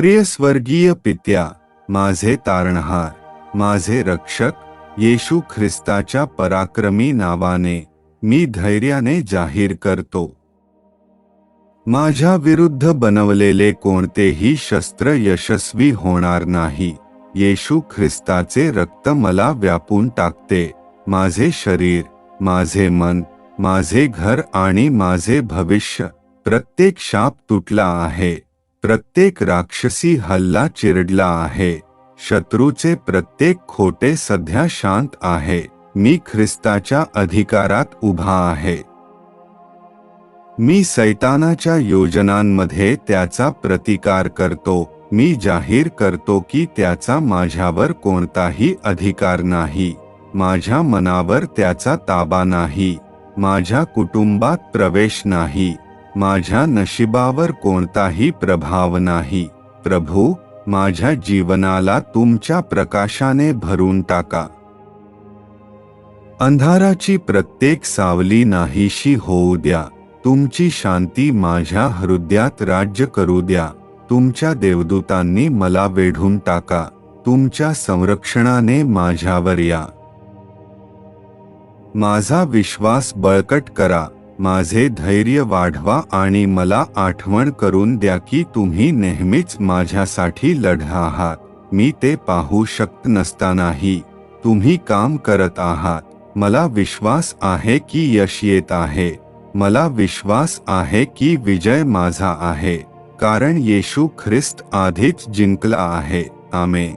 प्रिय स्वर्गीय पित्या माझे तारणहार माझे रक्षक येशू ख्रिस्ताच्या पराक्रमी नावाने मी धैर्याने जाहीर करतो. माझ्या विरुद्ध बनवलेले कोणतेही शस्त्र यशस्वी होणार नाही. येशू ख्रिस्ताचे रक्त मला व्यापून टाकते. माझे शरीर माझे मन माझे घर आणि माझे भविष्य प्रत्येक शाप तुटला आहे. प्रत्येक राक्षसी हल्ला चिरडला आहे. शत्रूचे प्रत्येक खोटे सध्या शांत आहे. मी ख्रिस्ताच्या अधिकारात उभा आहे. मी सैतानाच्या योजनांमध्ये त्याचा प्रतिकार करतो. मी जाहीर करतो की त्याचा माझ्यावर कोणताही अधिकार नाही. माझ्या मनावर त्याचा ताबा नाही. माझ्या कुटुंबात प्रवेश नाही. माझ्या नशिबावर कोणताही प्रभाव नाही. प्रभू माझ्या जीवनाला तुमच्या प्रकाशाने भरून टाका. अंधाराची प्रत्येक सावली नाहीशी होऊ द्या. तुमची शांती माझ्या हृदयात राज्य करू द्या. तुमच्या देवदूतांनी मला वेढून टाका. तुमच्या संरक्षणाने माझ्यावर या. माझा विश्वास बळकट करा. माझे धैर्य वाढवा आणि मला आठवण करून द्या की तुम्ही नेहमीच माझ्यासाठी लढा आहात. मी ते पाहू शकत नसतानाही तुम्ही काम करत आहात. मला विश्वास आहे की यश येत आहे. मला विश्वास आहे की विजय माझा आहे. कारण येशू ख्रिस्त आधीच जिंकला आहे. आमे